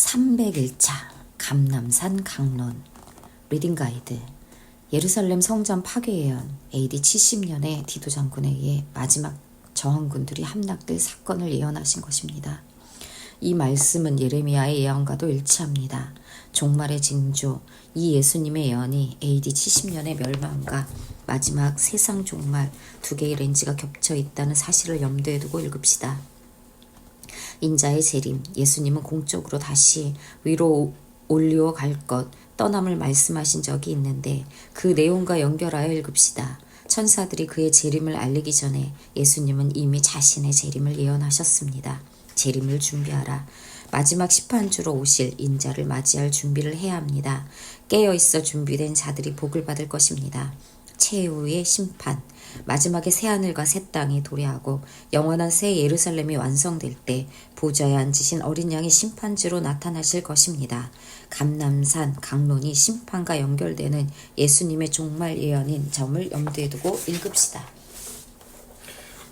301차 감남산 강론 리딩 가이드 예루살렘 성전 파괴 예언 AD 70년에 디도 장군에 의해 마지막 저항군들이 함락될 사건을 예언하신 것입니다. 이 말씀은 예레미야의 예언과도 일치합니다. 종말의 징조, 이 예수님의 예언이 AD 70년의 멸망과 마지막 세상 종말 두 개의 렌즈가 겹쳐 있다는 사실을 염두에 두고 읽읍시다. 인자의 재림, 예수님은 공적으로 다시 위로 올리어 갈 것, 떠남을 말씀하신 적이 있는데 그 내용과 연결하여 읽읍시다. 천사들이 그의 재림을 알리기 전에 예수님은 이미 자신의 재림을 예언하셨습니다. 재림을 준비하라. 마지막 심판주로 오실 인자를 맞이할 준비를 해야 합니다. 깨어 있어 준비된 자들이 복을 받을 것입니다. 최후의 심판, 마지막에 새 하늘과 새 땅이 도래하고 영원한 새 예루살렘이 완성될 때 보좌에 앉으신 어린 양이 심판지로 나타나실 것입니다. 감남산 강론이 심판과 연결되는 예수님의 종말 예언인 점을 염두에 두고 읽읍시다.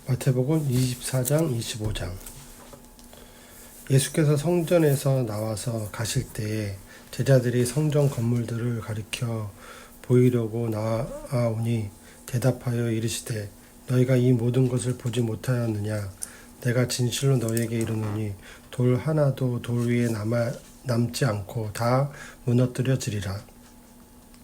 마태복음 24장 25장 예수께서 성전에서 나와서 가실 때에 제자들이 성전 건물들을 가리켜 보이려고 나아오니 대답하여 이르시되 너희가 이 모든 것을 보지 못하였느냐? 내가 진실로 너희에게 이르노니 돌 하나도 돌 위에 남아 남지 않고 다 무너뜨려지리라.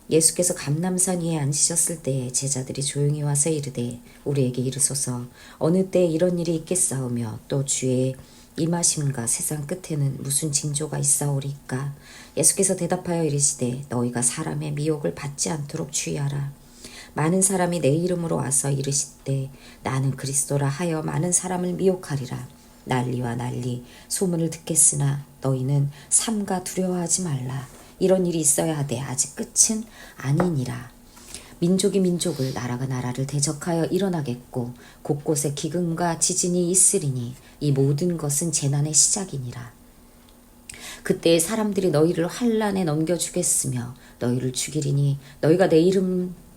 예수께서 감남산 위에 앉으셨을 때에 제자들이 조용히 와서 이르되 우리에게 이르소서. 어느 때 이런 일이 있겠사오며 또 주의 임하심과 세상 끝에는 무슨 징조가 있사오리까? 예수께서 대답하여 이르시되 너희가 사람의 미혹을 받지 않도록 주의하라 많은 사람이 내 이름으로 와서 이르시되 나는 그리스도라 하여 많은 사람을 미혹하리라 난리와 난리 소문을 듣겠으나 너희는 삼가 두려워하지 말라 이런 일이 있어야 하되 아직 끝은 아니니라. 민족이 민족을 나라가 나라를 대적하여 일어나겠고 곳곳에 기근과 지진이 있으리니 이 모든 것은 재난의 시작이니라. 그때 사람들이 너희를 환란에 넘겨주겠으며 너희를 죽이리니 너희가 내 이름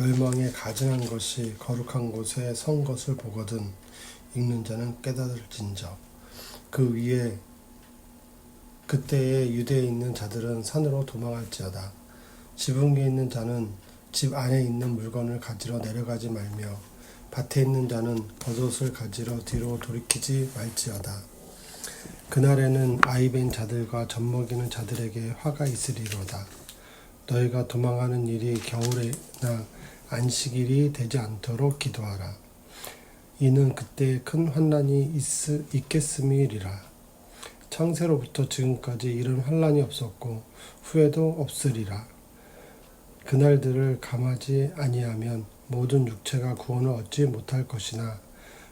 멸망에 가증한 것이 거룩한 곳에 선 것을 보거든 읽는 자는 깨달을진저 그 위에 그때에 유대에 있는 자들은 산으로 도망할지어다. 지붕에 있는 자는 집 안에 있는 물건을 가지러 내려가지 말며 밭에 있는 자는 겉옷을 가지러 뒤로 돌이키지 말지어다. 그날에는 아이벤 자들과 젖먹이는 자들에게 화가 있으리로다. 너희가 도망하는 일이 겨울에나 안식일이 되지 않도록 기도하라. 이는 그때 큰 환란이 있, 있겠음이리라. 창세로부터 지금까지 이런 환란이 없었고 후에도 없으리라. 그날들을 감하지 아니하면 모든 육체가 구원을 얻지 못할 것이나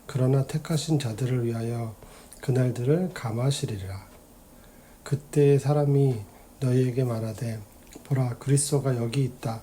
그러나 택하신 자들을 위하여 그날들을 감하시리라. 그때 사람이 너희에게 말하되 보라 그리스도가 여기 있다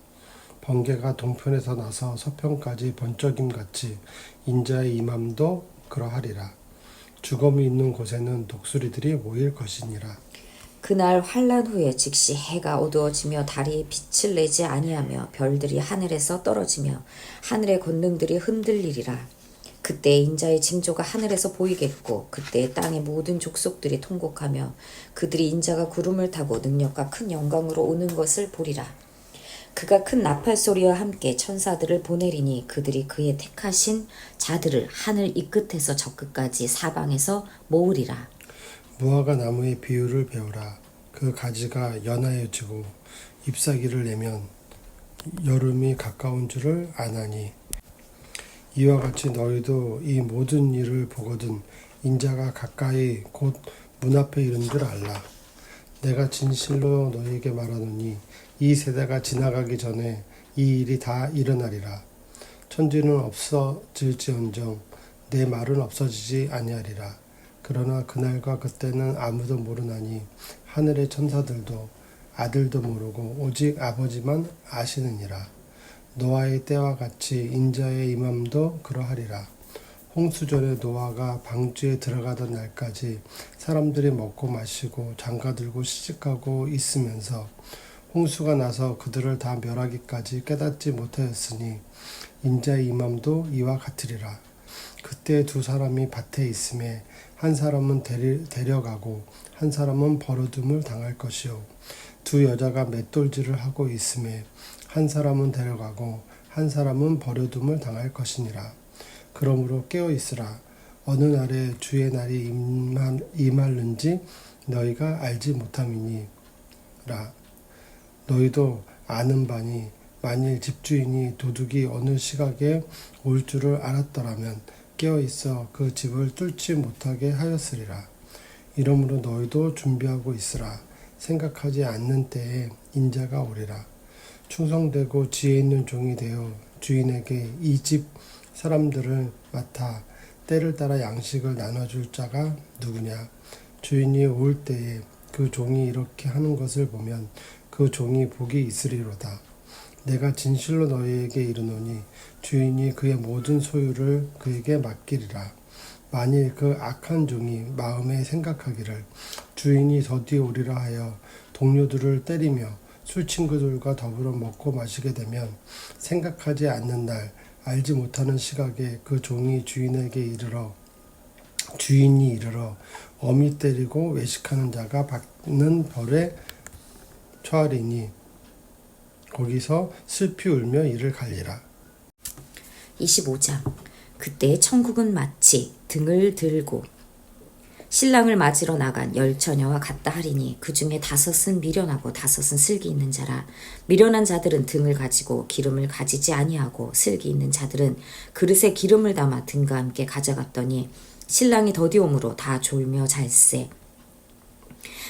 번개가 동편에서 나서 서편까지 번쩍임 같이 인자의 임함도 그러하리라. 죽음이 있는 곳에는 독수리들이 모일 것이니라. 그날 환란 후에 즉시 해가 어두워지며 달이 빛을 내지 아니하며 별들이 하늘에서 떨어지며 하늘의 권능들이 흔들리리라. 그때 인자의 징조가 하늘에서 보이겠고 그때 땅의 모든 족속들이 통곡하며 그들이 인자가 구름을 타고 능력과 큰 영광으로 오는 것을 보리라. 그가 큰 나팔 소리와 함께 천사들을 보내리니 그들이 그의 택하신 자들을 하늘 이 끝에서 저 끝까지 사방에서 모으리라. 무화과 나무의 비유를 배우라. 그 가지가 연하여지고 잎사귀를 내면 여름이 가까운 줄을 아나니 이와 같이 너희도 이 모든 일을 보거든 인자가 가까이 곧 문 앞에 이른 줄 알라. 내가 진실로 너희에게 말하노니 이 세대가 지나가기 전에 이 일이 다 일어나리라. 천지는 없어질지언정 내 말은 없어지지 아니하리라. 그러나 그날과 그때는 아무도 모르나니 하늘의 천사들도 아들도 모르고 오직 아버지만 아시느니라. 노아의 때와 같이 인자의 임함도 그러하리라. 홍수전에 노아가 방주에 들어가던 날까지 사람들이 먹고 마시고 장가 들고 시집가고 있으면서 홍수가 나서 그들을 다 멸하기까지 깨닫지 못하였으니 인자의 임함도 이와 같으리라. 그때 두 사람이 밭에 있음에 한 사람은 데리, 데려가고 한 사람은 버려둠을 당할 것이요 두 여자가 맷돌질을 하고 있음에 한 사람은 데려가고 한 사람은 버려둠을 당할 것이니라. 그러므로 깨어 있으라. 어느 날에 주의 날이 임할, 임할는지 너희가 알지 못함이니라. 너희도 아는 바니 만일 집주인이 도둑이 어느 시각에 올 줄을 알았더라면 깨어 있어 그 집을 뚫지 못하게 하였으리라. 이러므로 너희도 준비하고 있으라. 생각하지 않는 때에 인자가 오리라. 충성되고 지혜 있는 종이 되어 주인에게 이 집 사람들을 맡아 때를 따라 양식을 나눠줄 자가 누구냐? 주인이 올 때에 그 종이 이렇게 하는 것을 보면 그 종이 복이 있으리로다. 내가 진실로 너희에게 이르노니 주인이 그의 모든 소유를 그에게 맡기리라. 만일 그 악한 종이 마음에 생각하기를 주인이 더디 오리라 하여 동료들을 때리며 술 친구들과 더불어 먹고 마시게 되면 생각하지 않는 날 알지 못하는 시각에 그 종이 주인에게 이르러 주인이 이르러 어미 때리고 외식하는 자가 받는 벌에 처하리니 거기서 슬피 울며 이를 갈리라. 25장. 그때 천국은 마치 등을 들고 신랑을 맞으러 나간 열 처녀와 같다 하리니 그 중에 다섯은 미련하고 다섯은 슬기 있는 자라. 미련한 자들은 등을 가지고 기름을 가지지 아니하고 슬기 있는 자들은 그릇에 기름을 담아 등과 함께 가져갔더니 신랑이 더디옴으로 다 졸며 잘세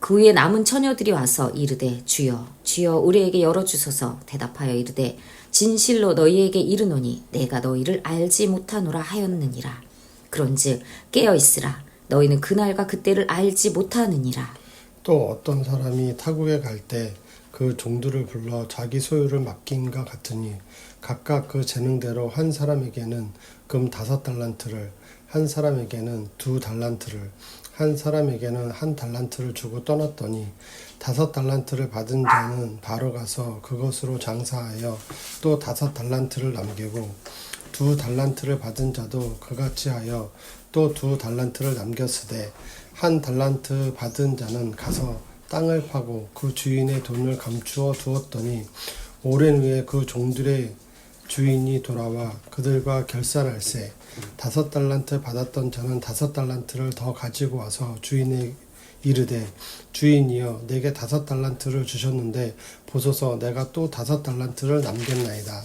그 후에 남은 처녀들이 와서 이르되 주여 주여 우리에게 열어주소서. 대답하여 이르되 진실로 너희에게 이르노니 내가 너희를 알지 못하노라 하였느니라. 그런즉 깨어 있으라. 너희는 그날과 그때를 알지 못하느니라. 또 어떤 사람이 타국에 갈 때 그 종들을 불러 자기 소유를 맡긴과 같으니 각각 그 재능대로 한 사람에게는 금 다섯 달란트를 한 사람에게는 두 달란트를 한 사람에게는 한 달란트를 주고 떠났더니 다섯 달란트를 받은 자는 바로 가서 그것으로 장사하여 또 다섯 달란트를 남기고 두 달란트를 받은 자도 그같이 하여 또 두 달란트를 남겼으되 한 달란트 받은 자는 가서 땅을 파고 그 주인의 돈을 감추어 두었더니 오랜 후에 그 종들의 주인이 돌아와 그들과 결산할세 다섯 달란트 받았던 자는 다섯 달란트를 더 가지고 와서 주인의 이르되 주인이여 내게 다섯 달란트를 주셨는데 보소서 내가 또 다섯 달란트를 남겼나이다.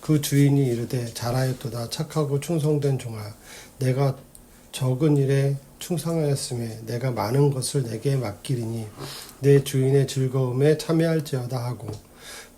그 주인이 이르되 잘하였도다. 착하고 충성된 종아 내가 적은 일에 충성하였음에 내가 많은 것을 내게 맡기리니 내 주인의 즐거움에 참여할지어다 하고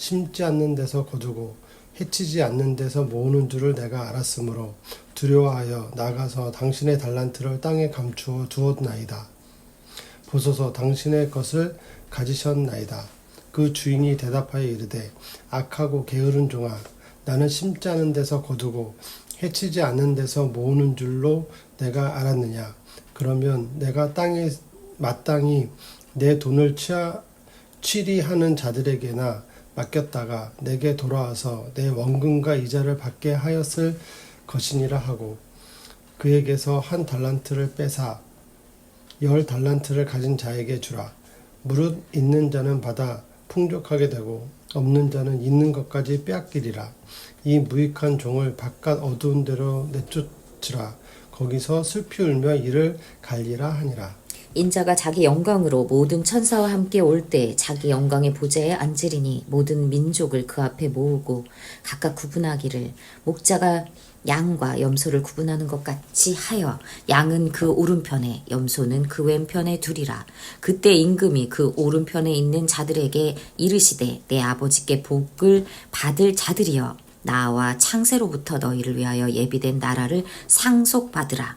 심지 않는 데서 거두고 해치지 않는 데서 모으는 줄을 내가 알았으므로 두려워하여 나가서 당신의 달란트를 땅에 감추어 두었나이다. 보소서 당신의 것을 가지셨나이다. 그 주인이 대답하여 이르되 악하고 게으른 종아 나는 심지 않은 데서 거두고 해치지 않는 데서 모으는 줄로 내가 알았느냐 그러면 내가 땅에 마땅히 내 돈을 취하, 취리하는 자들에게나 맡겼다가 내게 돌아와서 내 원금과 이자를 받게 하였을 것이니라 하고 그에게서 한 달란트를 빼사 열 달란트를 가진 자에게 주라. 무릇 있는 자는 받아 풍족하게 되고 없는 자는 있는 것까지 빼앗기리라. 이 무익한 종을 바깥 어두운 데로 내쫓으라. 거기서 슬피 울며 이를 갈리라 하니라. 인자가 자기 영광으로 모든 천사와 함께 올 때 자기 영광의 보좌에 앉으리니 모든 민족을 그 앞에 모으고 각각 구분하기를 목자가 양과 염소를 구분하는 것 같이 하여 양은 그 오른편에 염소는 그 왼편에 두리라 그때 임금이 그 오른편에 있는 자들에게 이르시되 내 아버지께 복을 받을 자들이여 나와 창세로부터 너희를 위하여 예비된 나라를 상속받으라.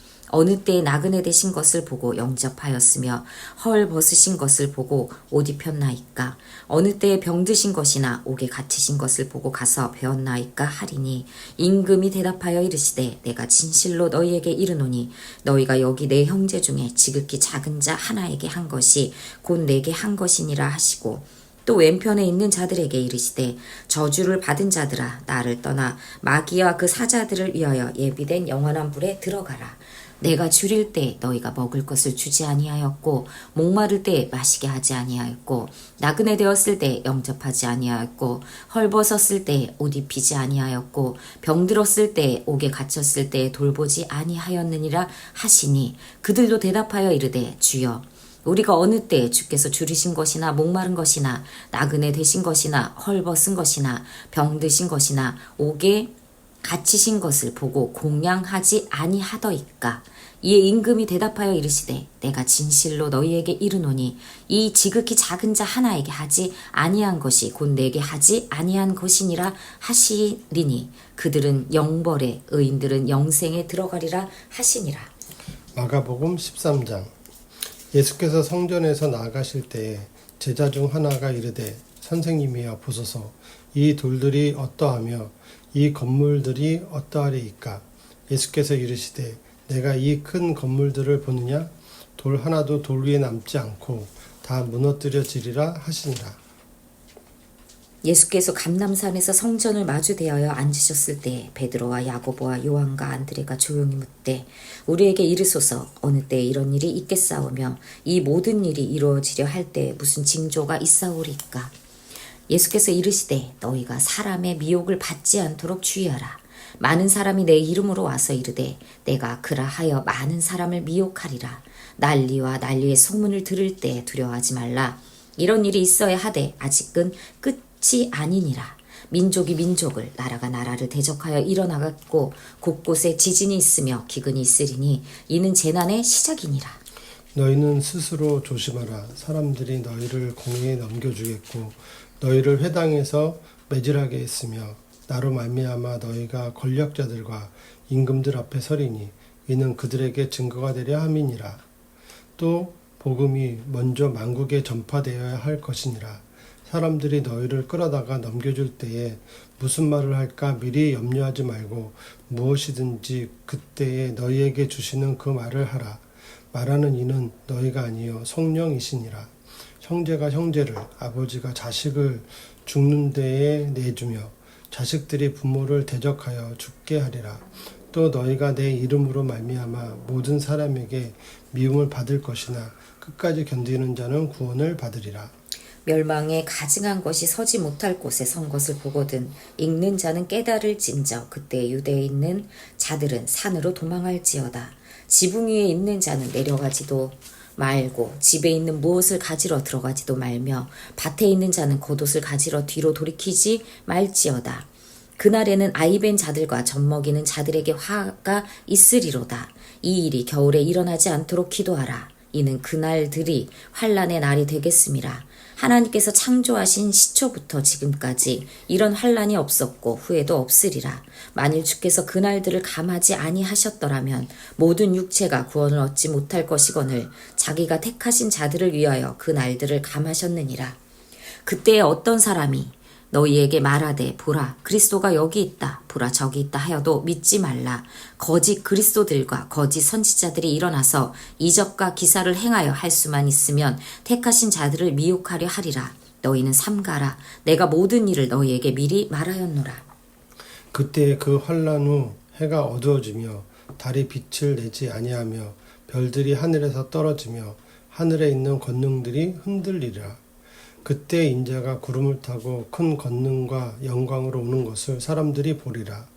어느 때에 나그네 되신 것을 보고 영접하였으며 헐 벗으신 것을 보고 옷 입혔나이까? 어느 때에 병드신 것이나 옥에 갇히신 것을 보고 가서 배웠나이까 하리니 임금이 대답하여 이르시되 내가 진실로 너희에게 이르노니 너희가 여기 내 형제 중에 지극히 작은 자 하나에게 한 것이 곧 내게 한 것이니라 하시고 또 왼편에 있는 자들에게 이르시되 저주를 받은 자들아 나를 떠나 마귀와 그 사자들을 위하여 예비된 영원한 불에 들어가라 내가 줄일 때 너희가 먹을 것을 주지 아니하였고 목마를 때 마시게 하지 아니하였고 나그네 되었을 때 영접하지 아니하였고 헐벗었을 때 옷 입히지 아니하였고 병들었을 때 옥에 갇혔을 때 돌보지 아니하였느니라 하시니 그들도 대답하여 이르되 주여 우리가 어느 때 주께서 줄이신 것이나 목마른 것이나 나그네 되신 것이나 헐벗은 것이나 병드신 것이나 옥에 갇히신 것을 보고 공양하지 아니하더이까. 이에 임금이 대답하여 이르시되 내가 진실로 너희에게 이르노니 이 지극히 작은 자 하나에게 하지 아니한 것이 곧 내게 하지 아니한 것이니라 하시리니 그들은 영벌에 의인들은 영생에 들어가리라 하시니라. 마가복음 13장. 예수께서 성전에서 나아가실 때에 제자 중 하나가 이르되 선생님이여 보소서. 이 돌들이 어떠하며 이 건물들이 어떠하리이까? 예수께서 이르시되 내가 이 큰 건물들을 보느냐? 돌 하나도 돌 위에 남지 않고 다 무너뜨려지리라 하시니라. 예수께서 감남산에서 성전을 마주 대하여 앉으셨을 때 베드로와 야고보와 요한과 안드레가 조용히 묻되 우리에게 이르소서 어느 때 이런 일이 있겠사오며 이 모든 일이 이루어지려 할 때 무슨 징조가 있사오리까 예수께서 이르시되 너희가 사람의 미혹을 받지 않도록 주의하라 많은 사람이 내 이름으로 와서 이르되 내가 그라하여 많은 사람을 미혹하리라 난리와 난리의 소문을 들을 때 두려워하지 말라 이런 일이 있어야 하되 아직은 끝이 아니니라. 민족이 민족을 나라가 나라를 대적하여 일어나갔고 곳곳에 지진이 있으며 기근이 있으리니 이는 재난의 시작이니라. 너희는 스스로 조심하라 사람들이 너희를 공회에 넘겨주겠고 너희를 회당에서 매질하게 했으며 나로 말미암아 너희가 권력자들과 임금들 앞에 서리니 이는 그들에게 증거가 되려 함이니라. 또 복음이 먼저 만국에 전파되어야 할 것이니라. 사람들이 너희를 끌어다가 넘겨줄 때에 무슨 말을 할까 미리 염려하지 말고 무엇이든지 그때에 너희에게 주시는 그 말을 하라. 말하는 이는 너희가 아니요 성령이시니라 형제가 형제를 아버지가 자식을 죽는 데에 내주며 자식들이 부모를 대적하여 죽게 하리라 또 너희가 내 이름으로 말미암아 모든 사람에게 미움을 받을 것이나 끝까지 견디는 자는 구원을 받으리라 멸망에 가증한 것이 서지 못할 곳에 선 것을 보거든 읽는 자는 깨달을진저 그때 유대에 있는 자들은 산으로 도망할지어다. 지붕 위에 있는 자는 내려가지도 말고 집에 있는 무엇을 가지러 들어가지도 말며 밭에 있는 자는 겉옷을 가지러 뒤로 돌이키지 말지어다. 그날에는 아이벤 자들과 젖먹이는 자들에게 화가 있으리로다. 이 일이 겨울에 일어나지 않도록 기도하라. 이는 그날들이 환란의 날이 되겠음이라. 하나님께서 창조하신 시초부터 지금까지 이런 환란이 없었고 후에도 없으리라. 만일 주께서 그날들을 감하지 아니하셨더라면 모든 육체가 구원을 얻지 못할 것이거늘 자기가 택하신 자들을 위하여 그 날들을 감하셨느니라. 그때에 어떤 사람이 너희에게 말하되 보라 그리스도가 여기 있다. 보라 저기 있다 하여도 믿지 말라. 거짓 그리스도들과 거짓 선지자들이 일어나서 이적과 기사를 행하여 할 수만 있으면 택하신 자들을 미혹하려 하리라. 너희는 삼가라. 내가 모든 일을 너희에게 미리 말하였노라. 그때 그 환란 후 해가 어두워지며 달이 빛을 내지 아니하며 별들이 하늘에서 떨어지며 하늘에 있는 권능들이 흔들리라. 그때 인자가 구름을 타고 큰 권능과 영광으로 오는 것을 사람들이 보리라.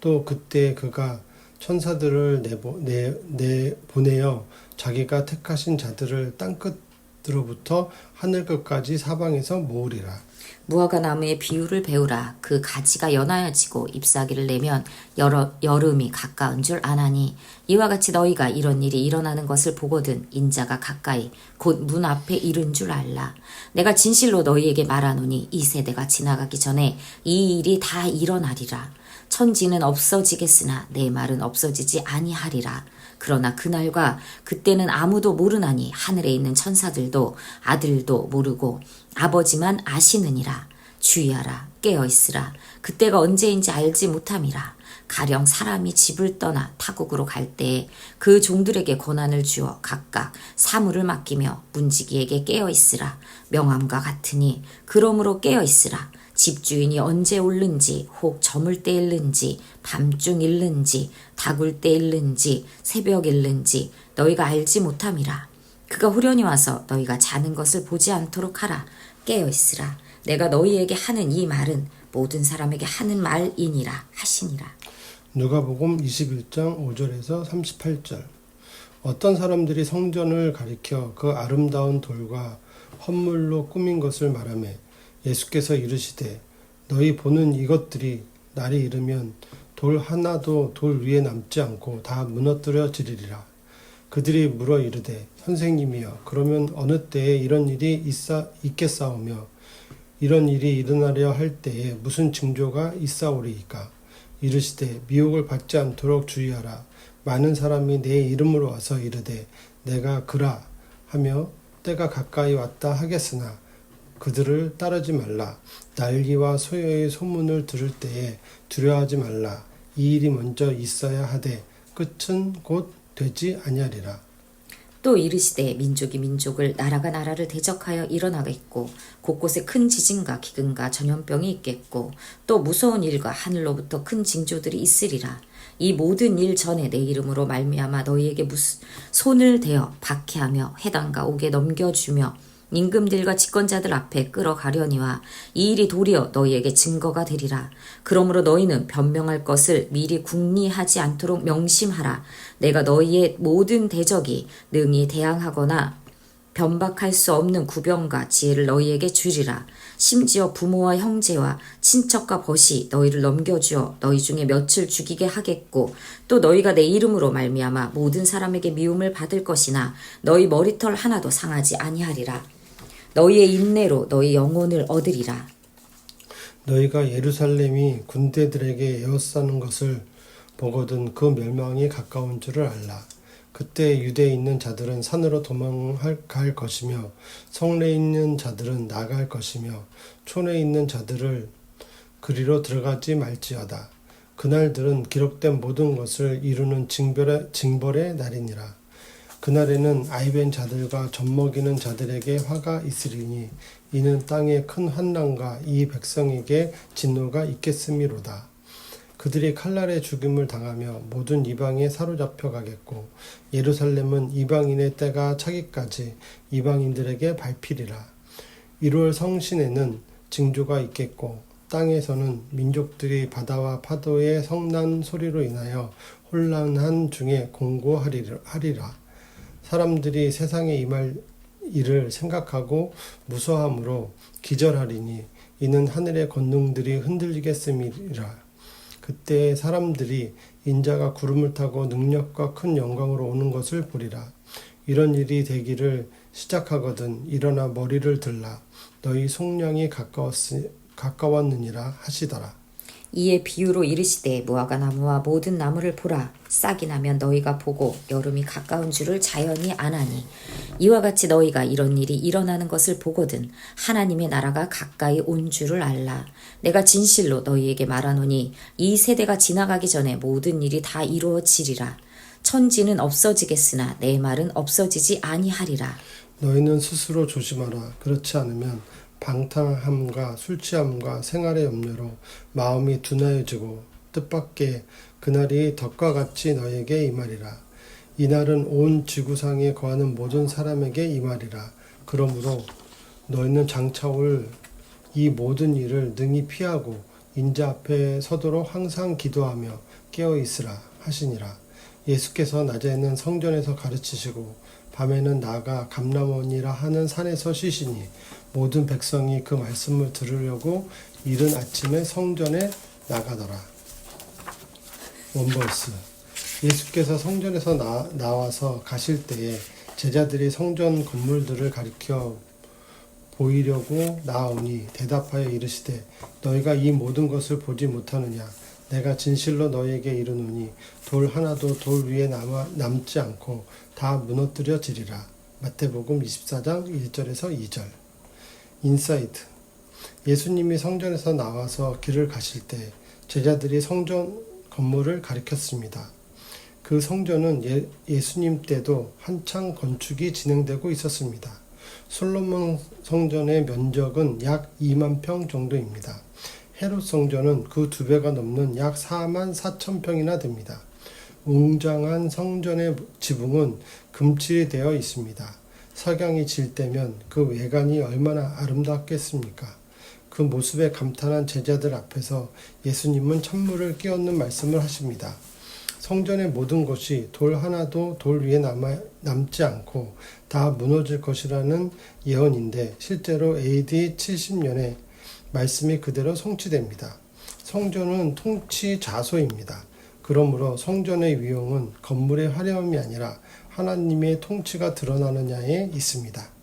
또 그때 그가 천사들을 내보, 내, 내 보내어 자기가 택하신 자들을 땅 끝으로부터 하늘 끝까지 사방에서 모으리라. 무화과 나무의 비유를 배우라. 그 가지가 연하여지고 잎사귀를 내면 여러, 여름이 가까운 줄 아나니 이와 같이 너희가 이런 일이 일어나는 것을 보거든 인자가 가까이 곧 문 앞에 이른 줄 알라. 내가 진실로 너희에게 말하노니 이 세대가 지나가기 전에 이 일이 다 일어나리라. 천지는 없어지겠으나 내 말은 없어지지 아니하리라. 그러나 그날과 그때는 아무도 모르나니 하늘에 있는 천사들도 아들도 모르고 아버지만 아시느니라. 주의하라 깨어 있으라. 그때가 언제인지 알지 못함이라. 가령 사람이 집을 떠나 타국으로 갈 때에 그 종들에게 권한을 주어 각각 사물을 맡기며 문지기에게 깨어 있으라. 명함과 같으니 그러므로 깨어 있으라. 집주인이 언제 올는지 혹 저물 때 일는지 밤중 일는지 다굴 때 일는지 새벽 일는지 너희가 알지 못함이라. 그가 후련히 와서 너희가 자는 것을 보지 않도록 하라. 깨어 있으라. 내가 너희에게 하는 이 말은 모든 사람에게 하는 말이니라 하시니라. 누가복음 21장 5절에서 38절. 어떤 사람들이 성전을 가리켜 그 아름다운 돌과 헌물로 꾸민 것을 말하매 예수께서 이르시되 너희 보는 이것들이 날이 이르면 돌 하나도 돌 위에 남지 않고 다 무너뜨려지리라. 그들이 물어 이르되 선생님이여 그러면 어느 때에 이런 일이 있사 있겠사오며 이런 일이 일어나려 할 때에 무슨 징조가 있사오리이까? 이르시되 미혹을 받지 않도록 주의하라. 많은 사람이 내 이름으로 와서 이르되 내가 그라. 하며 때가 가까이 왔다 하겠으나 그들을 따르지 말라. 난리와 소요의 소문을 들을 때에 두려워하지 말라. 이 일이 먼저 있어야 하되 끝은 곧 되지 아니하리라. 또 이르시되 민족이 민족을 나라가 나라를 대적하여 일어나겠고 곳곳에 큰 지진과 기근과 전염병이 있겠고 또 무서운 일과 하늘로부터 큰 징조들이 있으리라. 이 모든 일 전에 내 이름으로 말미암아 너희에게 무슨 손을 대어 박해하며 해당과 옥에 넘겨주며 임금들과 집권자들 앞에 끌어가려니와 이 일이 도리어 너희에게 증거가 되리라. 그러므로 너희는 변명할 것을 미리 궁리하지 않도록 명심하라. 내가 너희의 모든 대적이 능히 대항하거나 변박할 수 없는 구병과 지혜를 너희에게 주리라. 심지어 부모와 형제와 친척과 벗이 너희를 넘겨주어 너희 중에 며칠 죽이게 하겠고 또 너희가 내 이름으로 말미암아 모든 사람에게 미움을 받을 것이나 너희 머리털 하나도 상하지 아니하리라. 너희의 인내로 너희 영혼을 얻으리라. 너희가 예루살렘이 군대들에게 에워싸는 것을 보거든 그 멸망이 가까운 줄을 알라. 그때 유대에 있는 자들은 산으로 도망갈 것이며 성내에 있는 자들은 나갈 것이며 촌에 있는 자들을 그리로 들어가지 말지어다. 그날들은 기록된 모든 것을 이루는 징벌의, 징벌의 날이니라. 그날에는 아이벤 자들과 젖먹이는 자들에게 화가 있으리니 이는 땅에 큰 환난과 이 백성에게 진노가 있겠음이로다. 그들이 칼날에 죽임을 당하며 모든 이방에 사로잡혀 가겠고 예루살렘은 이방인의 때가 차기까지 이방인들에게 밟히리라. 1월 성신에는 징조가 있겠고 땅에서는 민족들이 바다와 파도의 성난 소리로 인하여 혼란한 중에 공고하리라. 사람들이 세상에 임할 일을 생각하고 무서함으로 기절하리니 이는 하늘의 권능들이 흔들리겠음이라. 그때 사람들이 인자가 구름을 타고 능력과 큰 영광으로 오는 것을 보리라. 이런 일이 되기를 시작하거든 일어나 머리를 들라. 너희 속량이 가까웠으, 가까웠느니라 하시더라. 이에 비유로 이르시되 무화과 나무와 모든 나무를 보라. 싹이 나면 너희가 보고 여름이 가까운 줄을 자연히 아나니. 이와 같이 너희가 이런 일이 일어나는 것을 보거든 하나님의 나라가 가까이 온 줄을 알라. 내가 진실로 너희에게 말하노니 이 세대가 지나가기 전에 모든 일이 다 이루어지리라. 천지는 없어지겠으나 내 말은 없어지지 아니하리라. 너희는 스스로 조심하라. 그렇지 않으면 방탕함과 술 취함과 생활의 염려로 마음이 둔하여지고 뜻밖의 그날이 덕과 같이 너에게 임하리라. 이날은 온 지구상에 거하는 모든 사람에게 임하리라. 그러므로 너희는 장차 올 이 모든 일을 능히 피하고 인자 앞에 서도록 항상 기도하며 깨어 있으라 하시니라. 예수께서 낮에는 성전에서 가르치시고 밤에는 나가 감람원이라 하는 산에서 쉬시니 모든 백성이 그 말씀을 들으려고 이른 아침에 성전에 나가더라. 원버스. 예수께서 성전에서 나, 나와서 가실 때에 제자들이 성전 건물들을 가리켜 보이려고 나오니 대답하여 이르시되 너희가 이 모든 것을 보지 못하느냐? 내가 진실로 너희에게 이르노니 돌 하나도 돌 위에 남아, 남지 않고 다 무너뜨려지리라. 마태복음 24장 1절에서 2절 인사이트 예수님이 성전에서 나와서 길을 가실 때 제자들이 성전 건물을 가리켰습니다. 그 성전은 예, 예수님 때도 한창 건축이 진행되고 있었습니다. 솔로몬 성전의 면적은 약 2만 평 정도입니다. 헤롯 성전은 그 두 배가 넘는 약 4만 4천 평이나 됩니다. 웅장한 성전의 지붕은 금칠이 되어 있습니다. 석양이 질 때면 그 외관이 얼마나 아름답겠습니까? 그 모습에 감탄한 제자들 앞에서 예수님은 찬물을 끼얹는 말씀을 하십니다. 성전의 모든 것이 돌 하나도 돌 위에 남아, 남지 않고 다 무너질 것이라는 예언인데 실제로 AD 70년에 말씀이 그대로 성취됩니다. 성전은 통치 자소입니다. 그러므로 성전의 위용은 건물의 화려함이 아니라 하나님의 통치가 드러나느냐에 있습니다.